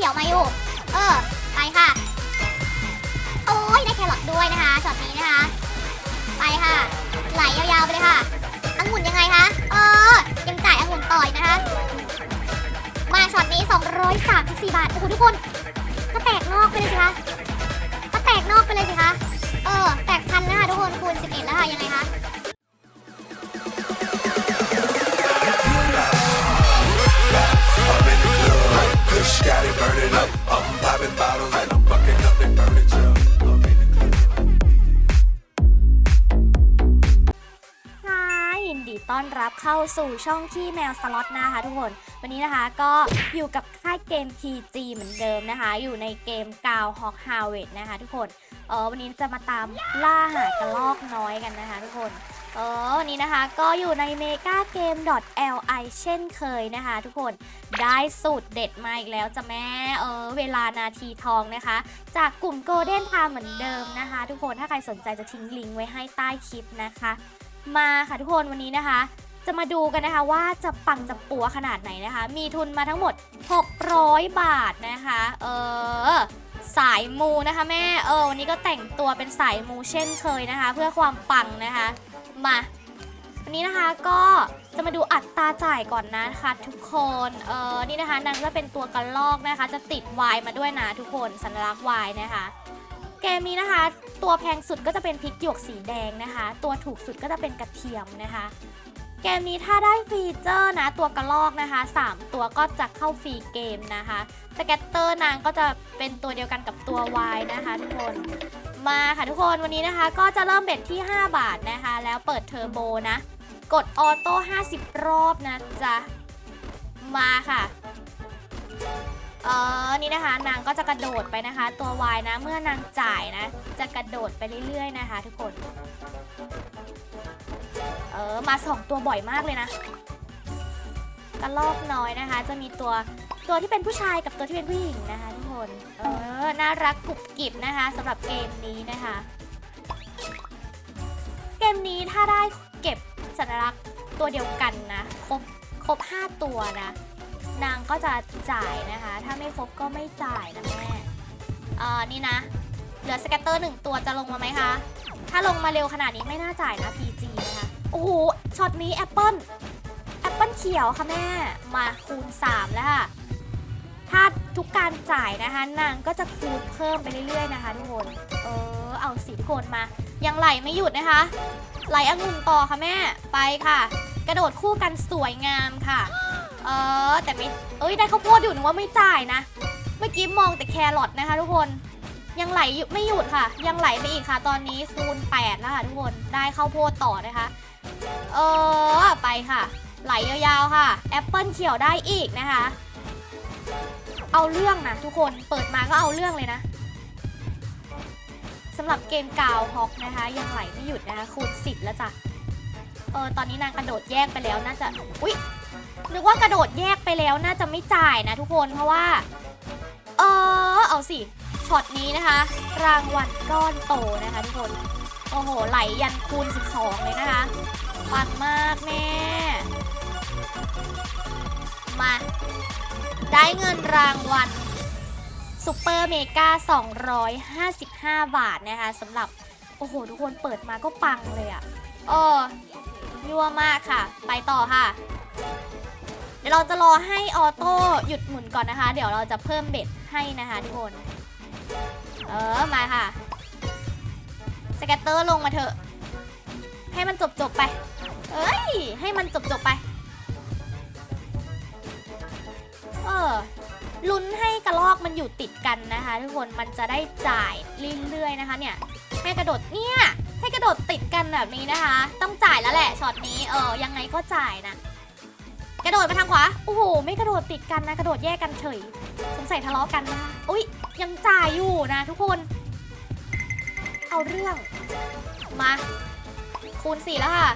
ขียวมาอยู่ เออ ไปค่ะ โอ้ยได้แครอทด้วยนะคะช็อตนี้นะคะ ไปค่ะ ไหลยาวๆไปเลยค่ะองุ่นยังไงคะเออยังจ่ายองุ่นต่อยนะคะ มาช็อตนี้ 234 บาท โอ้โหทุกคน ก็แตกนอกไปเลยสิคะ ก็แตกนอกไปเลยสิคะ เออ แตกพันนะคะทุกคนคูณ 11 เข้าสู่ช่องขี้แมวสล็อตนะคะทุกคน วันนี้นะคะก็อยู่กับค่ายเกม PG เหมือนเดิมนะคะ อยู่ในเกมกาวฮอกฮาวเวดนะคะทุกคนเออวันนี้จะมาตามล่าหากระลอกน้อยกันนะคะทุกคนเออวันนี้นะคะก็อยู่ในเมกาเกม .li เช่นเคยนะคะ ทุกคนได้สูตรเด็ดมาอีกแล้วจ้ะแม่เออเวลานาทีทองนะคะ จากกลุ่มโกลเด้นไทม์เหมือนเดิมนะคะ ทุกคนถ้าใครสนใจจะทิ้งลิงก์ไว้ให้ใต้คลิปนะคะ มาค่ะทุกคนวันนี้นะคะ จะมาดูกันนะคะว่าจะปังจะปัวขนาดไหนนะคะ มีทุนมาทั้งหมด 600 บาทนะคะ เออ สายมูนะคะแม่ เออ วันนี้ก็แต่งตัวเป็นสายมูเช่นเคยนะคะ เพื่อความปังนะคะ มาวันนี้นะคะก็จะมาดูอัตราจ่ายก่อนนะคะทุกคน เออนี่นะคะนางจะเป็นตัวกระลอกนะคะ จะติดวายมาด้วยนะทุกคนสัญลักษณ์วายนะคะเกมนี้นะคะ ตัวแพงสุดก็จะเป็นพริกหยวกสีแดงนะคะ ตัวถูกสุดก็จะเป็นกระเทียมนะคะ เกมนี้ถ้าได้ฟีเจอร์นะตัวกระลอกนะคะ 3 ตัวก็จะเข้าฟรีเกมนะคะสแกตเตอร์นางก็จะเป็นตัวเดียวกันกับตัว Y นะคะทุกคนมาค่ะทุกคนวันนี้นะคะ ก็จะเริ่มเบ็ดที่ 5 บาทนะคะ แล้วเปิดเทอร์โบนะ กดออโต้50 รอบนะจ๊ะมาค่ะเออนี่นะคะนางก็จะกระโดดไปนะคะ ตัว Y นะเมื่อนางจ่ายนะ จะกระโดดไปเรื่อยๆนะคะ ทุกคน เออมาสองตัวบ่อยมากเลยนะกระลอกน้อยนะคะ จะมีตัวตัวที่เป็นผู้ชายกับตัวที่เป็นผู้หญิงนะคะทุกคน เออ น่ารักกรุบกริบนะคะสำหรับเกมนี้นะคะ เกมนี้ถ้าได้เก็บสัญลักษณ์ตัวเดียวกันนะ ครบครบ 5 ตัวนะ นางก็จะจ่ายนะคะ ถ้าไม่ครบก็ไม่จ่ายนะแม่เออนี่นะ เหลือสแกตเตอร์หนึ่งตัวจะลงมาไหมคะ ถ้าลงมาเร็วขนาดนี้ไม่น่าจ่ายนะ PG นะคะ โอ้โห ช็อตนี้แอปเปิลแอปเปิลเขียวค่ะแม่ มาคูณ 3 แล้วค่ะ ถ้าทุกการจ่ายนะคะ นางก็จะคูณเพิ่มไปเรื่อยๆนะคะทุกคน เออ เอาสิทุกคนมา ยังไหลไม่หยุดนะคะ ไหลองุ่นต่อค่ะแม่ ไปค่ะ กระโดดคู่กันสวยงามค่ะ เออ แต่ไม่ เอ้ย ได้ข้าวโพดอยู่นึกว่าไม่จ่ายนะ เมื่อกี้มองแต่แครอทนะคะทุกคน ยังไหลไม่หยุดค่ะ ยังไหลไปอีกค่ะ ตอนนี้คูณ8แล้วค่ะทุกคนได้ข้าวโพดต่อนะคะ เออไปค่ะ ไหลยาวๆค่ะแอปเปิลเขียวได้อีกนะคะ เอาเรื่องนะทุกคนเปิดมาก็เอาเรื่องเลยนะสำหรับเกมกาวฮอกนะคะ ยังไหลไม่หยุดนะคะคูณ10แล้วจ้ะเออตอนนี้นางกระโดดแยกไปแล้วน่าจะอุ๊ยนึกว่ากระโดดแยกไปแล้วน่าจะไม่จ่ายนะทุกคนเพราะว่า เออเอาสิ ช็อตนี้นะคะ รางวัลก้อนโตนะคะทุกคน โอ้โห ไหลยันคูณ 12 เลยนะคะ ปังมากแม่ มา ได้เงินรางวัลซูเปอร์เมกา255 บาทนะคะสำหรับ โอ้โห ทุกคนเปิดมาก็ปังเลยอะ่ะเออยั่วมากค่ะ ไปต่อค่ะ เดี๋ยวเราจะรอให้ออโต้หยุดหมุนก่อนนะคะ เดี๋ยวเราจะเพิ่มเบ็ดให้นะคะทุกคน เออ มาค่ะสแกตเตอร์ลงมาเถอะ ให้มันจบจบไป เอ้ย ให้มันจบจบไป เออ ลุ้นให้กระลอกมันอยู่ติดกันนะคะทุกคน มันจะได้จ่ายเรื่อยๆนะคะเนี่ย ให้กระโดดเนี่ย ให้กระโดดติดกันแบบนี้นะคะ ต้องจ่ายแล้วแหละช็อตนี้ เออ ยังไงก็จ่ายนะ ระโดดไปทางขวา โอ้โห ไม่กระโดดติดกันนะ กระโดดแยกกันเฉย สงสัยทะเลาะกันนะอุ้ยยังจ่ายอยู่นะทุกคน เอาเรื่อง มา คูณสี่แล้วค่ะ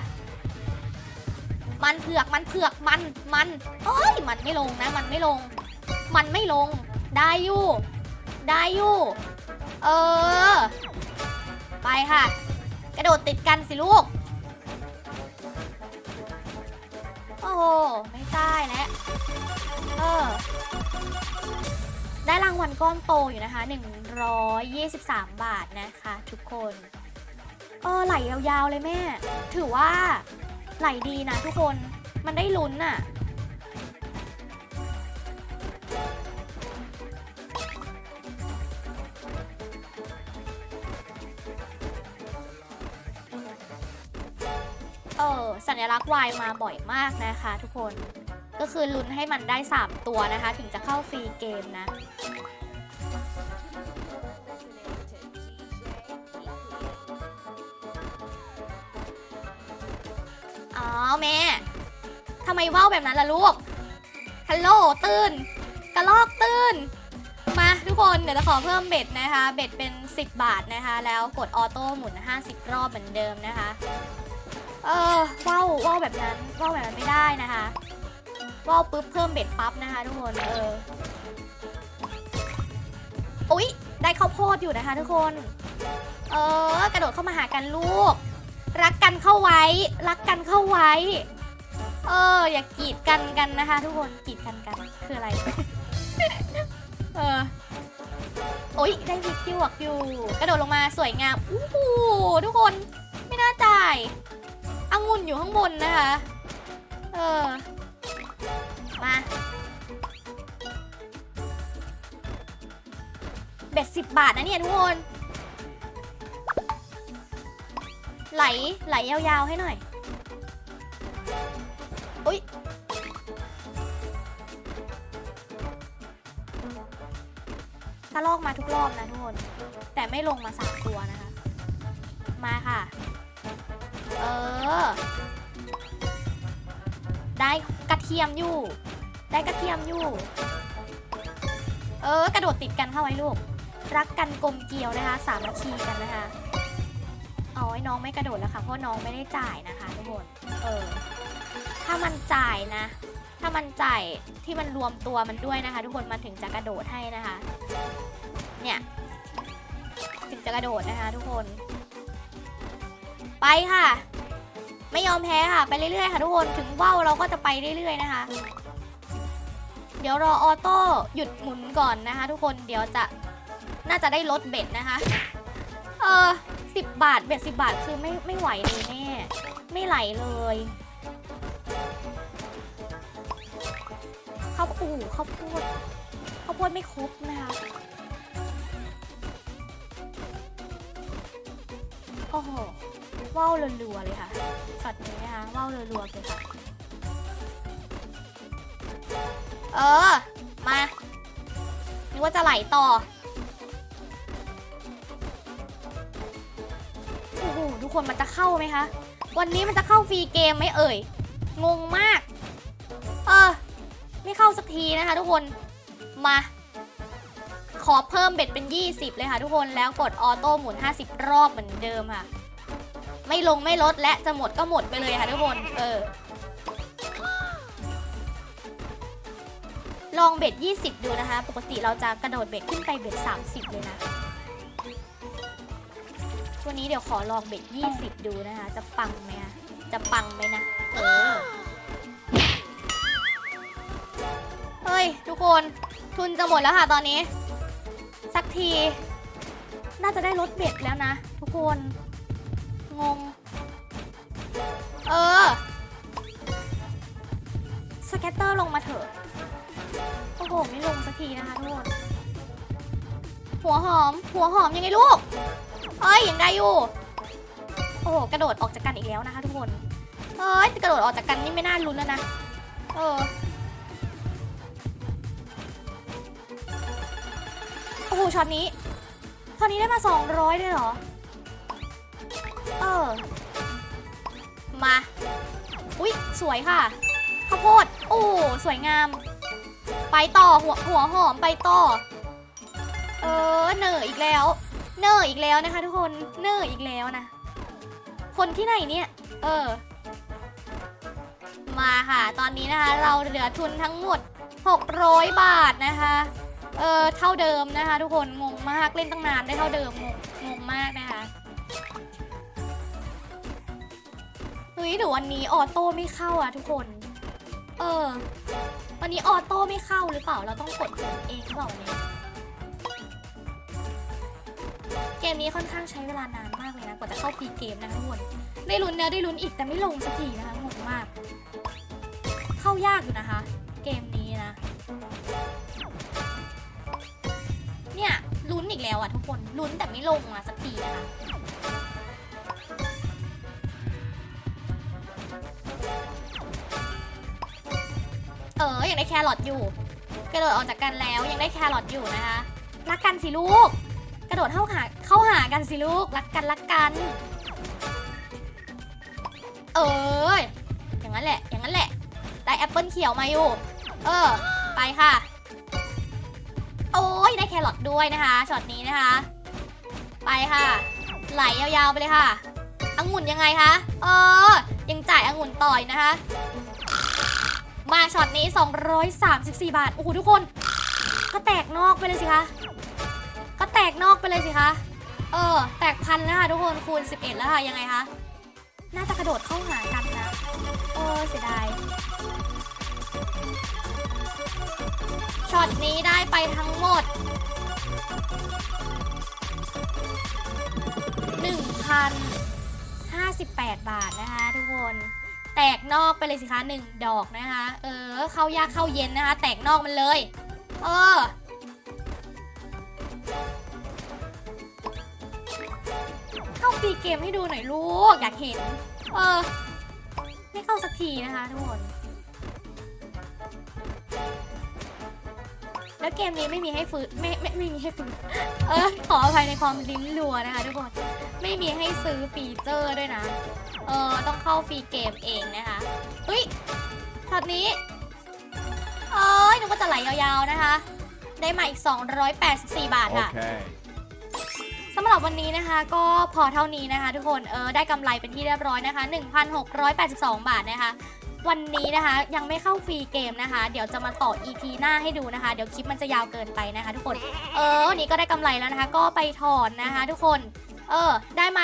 มันเผือก มันเผือก มัน มันเอ้ย มันไม่ลงนะ มันไม่ลง มันไม่ลง ได้อยู่ ได้อยู่ เออ ไปค่ะ กระโดดติดกันสิลูก โอ้โห ไม่ได้แล้วเออได้ได้รางวัลก้อนโตอยู่นะคะ 123 บาทนะคะทุกคน เออไหลยาวๆเลยแม่ ถือว่าไหลดีนะทุกคน มันได้ลุ้นอะ สัญลักษณ์วายมาบ่อยมากนะคะ ทุกคนก็คือลุ้นให้มันได้ 3 ตัวนะคะ ถึงจะเข้าฟรีเกมนะ อ๋อแม่ทำไมว่าวแบบนั้นล่ะลูก ฮัลโหลตื่น กระลอกตื่น มาทุกคนเดี๋ยวจะขอเพิ่มเบ็ดนะคะ เบ็ดเป็น 10 บาทนะคะ แล้วกดออโต้หมุน 50 รอบเหมือนเดิมนะคะ เออว่าวว่าวแบบนั้นว่าวแบบนั้นไม่ได้นะคะว่าวปุ๊บเพิ่มเบ็ดปั๊บนะคะทุกคนเอออุ๊ยได้ข้าวโพดอยู่นะคะทุกคน เออกระโดดเข้ามาหากันลูก รักกันเข้าไว้ รักกันเข้าไว้ เออ อย่ากีดกันกันนะคะ ทุกคนกีดกันกันคืออะไร เออโอ๊ยได้วิกหยวกอยู่ กระโดดลงมาสวยงามอู้หูทุกคนไม่น่าจ่าย องุ่นอยู่ข้างบนนะคะ เออ มาเบ็ดสิบบาทนะเนี่ยทุกคน ไหล ไหลยาวๆให้หน่อย อุ๊ยถ้าลอกมาทุกรอบนะทุกคน แต่ไม่ลงมาสามตัวนะคะ มาค่ะ เออ ได้กระเทียมอยู่ ได้กระเทียมอยู่ เออ กระโดดติดกันเข้าไว้ลูก รักกันกลมเกลียวนะคะ สามัคคีกันนะคะเอาไอ้น้องไม่กระโดดแล้วค่ะ เพราะน้องไม่ได้จ่ายนะคะทุกคน เออ ถ้ามันจ่ายนะ ถ้ามันจ่ายที่มันรวมตัวมันด้วยนะคะ ทุกคน มันถึงจะกระโดดให้นะคะ เนี่ย ถึงจะกระโดดนะคะ ทุกคน ไปค่ะ ไม่ยอมแพ้ค่ะ ไปเรื่อยๆค่ะทุกคนถึงว่าวเราก็จะไปเรื่อยๆนะคะ เดี๋ยวรอออโต้หยุดหมุนก่อนนะคะ ทุกคนเดี๋ยวจะน่าจะได้ลดเบ็ดนะคะ เออสิบบาทเบ็ดสิบบาทคือไม่ไม่ไหวเลยแม่ไม่ไหลเลยข้าวอู่ข้าวโพดข้าวโพดไม่ครบนะคะโอ้โห ว่าวรัวๆเลยค่ะช็อตนี้นะคะว่าวรัวๆเลยค่ะเออ มานึกว่าจะไหลต่อโอ้โหทุกคนมันจะเข้าไหมคะ วันนี้มันจะเข้าฟรีเกมไหมเอ่ย งงมาก เออ ไม่เข้าสักทีนะคะทุกคน มา ขอเพิ่มเบ็ดเป็น 20 เลยค่ะทุกคน แล้วกดออโต้หมุน 50 รอบเหมือนเดิมค่ะ ไม่ลงไม่ลดและจะหมดก็หมดไปเลยค่ะทุกคน เออ ลองเบ็ด 20 ดูนะคะ ปกติเราจะกระโดดเบ็ดขึ้นไปเบ็ด 30 เลยนะ วันนี้เดี๋ยวขอลองเบ็ด 20 ดูนะคะ จะปังไหมอะจะปังไหมนะ เออ เฮ้ย ทุกคน ทุนจะหมดแล้วค่ะตอนนี้ สักที น่าจะได้ลดเบ็ดแล้วนะ ทุกคน งง เออสแกตเตอร์ลงมาเถอะ โอ้โห ไม่ลงสักทีนะคะทุกคนหัวหอม หัวหอมยังไงลูก เอ้ยยังได้อยู่ โอ้โห กระโดดออกจากกันอีกแล้วนะคะทุกคน เอ้ยกระโดดออกจากกันนี่ไม่น่าลุ้นแล้วนะ เออ โอ้โห ช็อตนี้ช็อตนี้ได้มา 200เลยเหรอ เออ มา อุ๊ย สวยค่ะ ข้าวโพด โอ้ สวยงาม ไปต่อหัวหัวหอมไปต่อ เออ เหน่ออีกแล้วเนอร์อีกแล้วนะคะทุกคนเนอร์อีกแล้วนะ คนที่ไหนเนี่ย เออ มาค่ะ ตอนนี้นะคะ เราเหลือทุนทั้งหมด 600 บาทนะคะ เออ เท่าเดิมนะคะ ทุกคน งงมาก เล่นตั้งนานได้เท่าเดิม งงงงมากนะคะ ฮ้ยเดี๋ยววันนี้ออโต้ไม่เข้าอะทุกคน เออ วันนี้ออโต้ไม่เข้าหรือเปล่า เราต้องกดหมุนเองหรือเปล่าวันนี้เกมนี้ค่อนข้างใช้เวลานานมากเลยนะกว่าจะเข้าฟรีเกมนะคะทุกคน ได้ลุ้นเนื้อได้ลุ้นอีกแต่ไม่ลงสักทีนะคะงงมาก เข้ายากอยู่นะคะ เกมนี้นะ เนี่ยลุ้นอีกแล้วอะทุกคนลุ้นแต่ไม่ลงมาสักทีนะคะ ออยังได้แครอทอยู่ กระโดดออกจากกันแล้วยังได้แครอทอยู่นะคะ รักกันสิลูก กระโดดเข้าหาเข้าหากันสิลูก รักกันรักกัน เอออย่างนั้นแหละ อย่างนั้นแหละ ได้แอปเปิลเขียวมาอยู่ เออ ไปค่ะ โอ้ยได้แครอทด้วยนะคะช็อตนี้นะคะ ไปค่ะ ไหลยาวๆไปเลยค่ะองุ่นยังไงคะ เออ ยังจ่ายองุ่นต่อยนะคะ มาช็อตนี้ 234 บาท โอ้โหทุกคน ก็แตกนอกไปเลยสิคะ ก็แตกนอกไปเลยสิคะ เออ แตกพันแล้วค่ะทุกคน คูณ 11 แล้วค่ะ ยังไงคะ น่าจะกระโดดเข้าหากันนะ เออเสียดาย ช็อตนี้ได้ไปทั้งหมด 1,058 บาทนะคะทุกคน แตกนอกไปเลยสิคะหนึ่งดอกนะคะ เออ เข้ายากเข้าเย็นนะคะ แตกนอกมันเลย เออ เข้าฟีเกมให้ดูหน่อยลูก อยากเห็น เออ ไม่เข้าสักทีนะคะทุกคน แล้วเกมนี้ไม่มีให้ฟื้นไม่ไม่ไม่มีให้ฟื้นเออ ขออภัยในความลิ้นรัวนะคะทุกคน ไม่มีให้ซื้อฟีเจอร์ด้วยนะ เออต้องเข้าฟรีเกมเองนะคะเฮ้ยช็อตนี้เอ้ยนึกว่าจะไหลยาวๆนะคะ ได้มาอีก 284 บาทค่ะ Okay. สำหรับวันนี้นะคะก็พอเท่านี้นะคะ ทุกคนเออได้กำไรเป็นที่เรียบร้อยนะคะ 1,682 บาทนะคะ วันนี้นะคะยังไม่เข้าฟรีเกมนะคะ เดี๋ยวจะมาต่อ EP หน้าให้ดูนะคะ เดี๋ยวคลิปมันจะยาวเกินไปนะคะ ทุกคนเออวันนี้ก็ได้กำไรแล้วนะคะ ก็ไปถอนนะคะ ทุกคน เออ ได้มา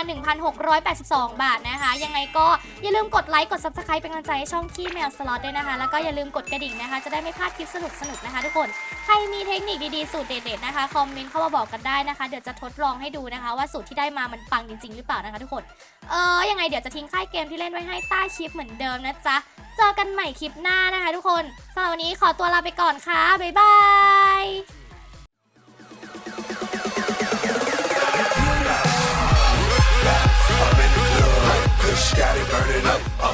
1,682 บาทนะคะ ยังไงก็อย่าลืมกดไลค์กด Subscribe เป็นกำลังใจให้ช่องขี้แมวสล็อตด้วยนะคะ แล้วก็อย่าลืมกดกระดิ่งนะคะ จะได้ไม่พลาดคลิปสนุกๆนะคะ ทุกคน ใครมีเทคนิคดีๆ สูตรเด็ดๆนะคะ คอมเมนต์เข้ามาบอกกันได้นะคะ เดี๋ยวจะทดลองให้ดูนะคะ ว่าสูตรที่ได้มามันปังจริง ๆ หรือเปล่านะคะ ทุกคน เออ ยังไงเดี๋ยวจะทิ้งค่ายเกมที่เล่นไว้ให้ใต้คลิปเหมือนเดิมนะจ๊ะ เจอกันใหม่คลิปหน้านะคะ ทุกคนสำหรับวันนี้ขอตัวลาไปก่อนค่ะบ๊ายบาย Scotty, burn it up. up.